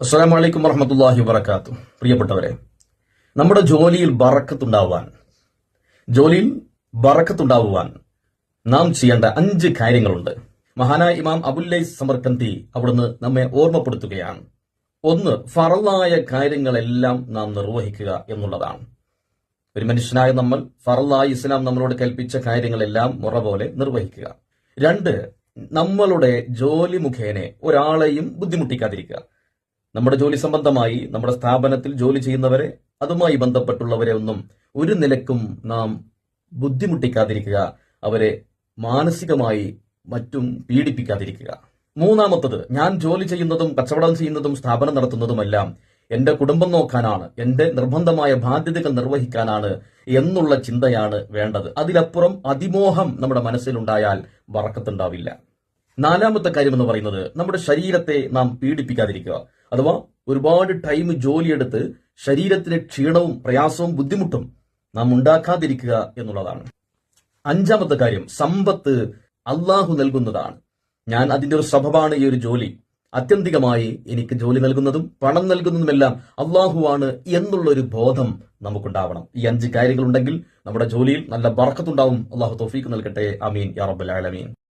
അസ്സാം വലൈക്കും വർഹമത്തല്ലാഹി വബർക്കാത്തു പ്രിയപ്പെട്ടവരെ നമ്മുടെ ജോലിയിൽ ബറക്കത്തുണ്ടാവാൻ ജോലിയിൽ ബറക്കത്തുണ്ടാവുവാൻ നാം ചെയ്യേണ്ട അഞ്ച് കാര്യങ്ങളുണ്ട്. മഹാനായ ഇമാം അബുല്ലൈ സമർക്കന്തി അവിടുന്ന് നമ്മെ ഓർമ്മപ്പെടുത്തുകയാണ്. ഒന്ന് ഫറലായ കാര്യങ്ങളെല്ലാം നാം നിർവഹിക്കുക എന്നുള്ളതാണ്. ഒരു മനുഷ്യനായ നമ്മൾ ഫറലായി ഇസ്ലാം നമ്മളോട് കൽപ്പിച്ച കാര്യങ്ങളെല്ലാം മുറ പോലെ നിർവഹിക്കുക. രണ്ട് നമ്മളുടെ ജോലി മുഖേന ഒരാളെയും ബുദ്ധിമുട്ടിക്കാതിരിക്കുക. നമ്മുടെ ജോലി സംബന്ധമായി നമ്മുടെ സ്ഥാപനത്തിൽ ജോലി ചെയ്യുന്നവരെ അതുമായി ബന്ധപ്പെട്ടുള്ളവരെ ഒന്നും ഒരു നിലക്കും നാം ബുദ്ധിമുട്ടിക്കാതിരിക്കുക. അവരെ മാനസികമായി മറ്റും പീഡിപ്പിക്കാതിരിക്കുക. മൂന്നാമത്തത് ഞാൻ ജോലി ചെയ്യുന്നതും കച്ചവടം ചെയ്യുന്നതും സ്ഥാപനം നടത്തുന്നതുമെല്ലാം എന്റെ കുടുംബം നോക്കാനാണ് എന്റെ നിർബന്ധമായ ബാധ്യതകൾ നിർവഹിക്കാനാണ് എന്നുള്ള ചിന്തയാണ് വേണ്ടത്. അതിലപ്പുറം അതിമോഹം നമ്മുടെ മനസ്സിലുണ്ടായാൽ വറക്കത്തുണ്ടാവില്ല. നാലാമത്തെ കാര്യം എന്ന് പറയുന്നത് നമ്മുടെ ശരീരത്തെ നാം പീഡിപ്പിക്കാതിരിക്കുക. അഥവാ ഒരുപാട് ടൈം ജോലിയെടുത്ത് ശരീരത്തിന് ക്ഷീണവും പ്രയാസവും ബുദ്ധിമുട്ടും നാം ഉണ്ടാക്കാതിരിക്കുക എന്നുള്ളതാണ്. അഞ്ചാമത്തെ കാര്യം സമ്പത്ത് അള്ളാഹു നൽകുന്നതാണ്. ഞാൻ അതിന്റെ ഒരു സ്വഭാവമാണ് ഈ ഒരു ജോലി. അത്യന്തികമായി എനിക്ക് ജോലി നൽകുന്നതും പണം നൽകുന്നതുമെല്ലാം അള്ളാഹുവാണ് എന്നുള്ള ഒരു ബോധം നമുക്കുണ്ടാവണം. ഈ അഞ്ച് കാര്യങ്ങളുണ്ടെങ്കിൽ നമ്മുടെ ജോലിയിൽ നല്ല ബറക്കത്തുണ്ടാവും അള്ളാഹു തോഫീക്ക് നൽകട്ടെ. അമീൻ യാ റബ്ബൽ ആലമീൻ.